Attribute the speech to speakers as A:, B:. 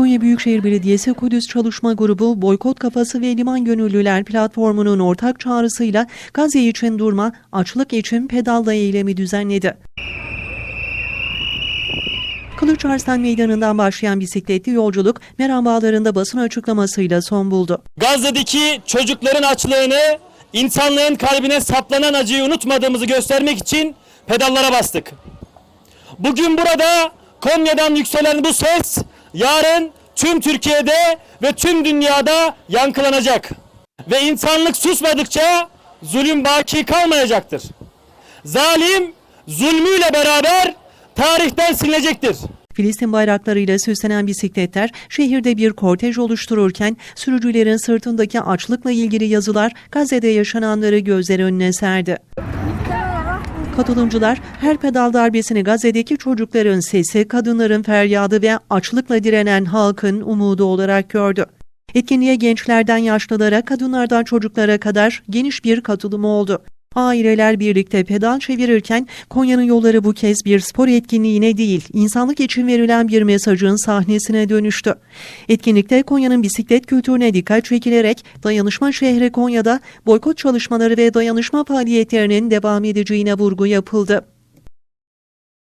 A: Konya Büyükşehir Belediyesi Kudüs Çalışma Grubu Boykot Kafası ve Liman Gönüllüler platformunun ortak çağrısıyla Gazze için durma, açlık için pedalla eylemi düzenledi. Kılıç Arslan Meydanı'ndan başlayan bisikletli yolculuk Meram Bağları'nda basın açıklamasıyla son buldu.
B: Gazze'deki çocukların açlığını, insanlığın kalbine saplanan acıyı unutmadığımızı göstermek için pedallara bastık. Bugün burada Konya'dan yükselen bu ses yarın tüm Türkiye'de ve tüm dünyada yankılanacak. Ve insanlık susmadıkça zulüm baki kalmayacaktır. Zalim zulmüyle beraber tarihten silinecektir.
A: Filistin bayraklarıyla süslenen bisikletler şehirde bir kortej oluştururken sürücülerin sırtındaki açlıkla ilgili yazılar Gazze'de yaşananları gözler önüne serdi. Katılımcılar her pedal darbesini Gazze'deki çocukların sesi, kadınların feryadı ve açlıkla direnen halkın umudu olarak gördü. Etkinliğe gençlerden yaşlılara, kadınlardan çocuklara kadar geniş bir katılım oldu. Aileler birlikte pedal çevirirken Konya'nın yolları bu kez bir spor etkinliğine değil, insanlık için verilen bir mesajın sahnesine dönüştü. Etkinlikte Konya'nın bisiklet kültürüne dikkat çekilerek dayanışma şehri Konya'da boykot çalışmaları ve dayanışma faaliyetlerinin devam edeceğine vurgu yapıldı.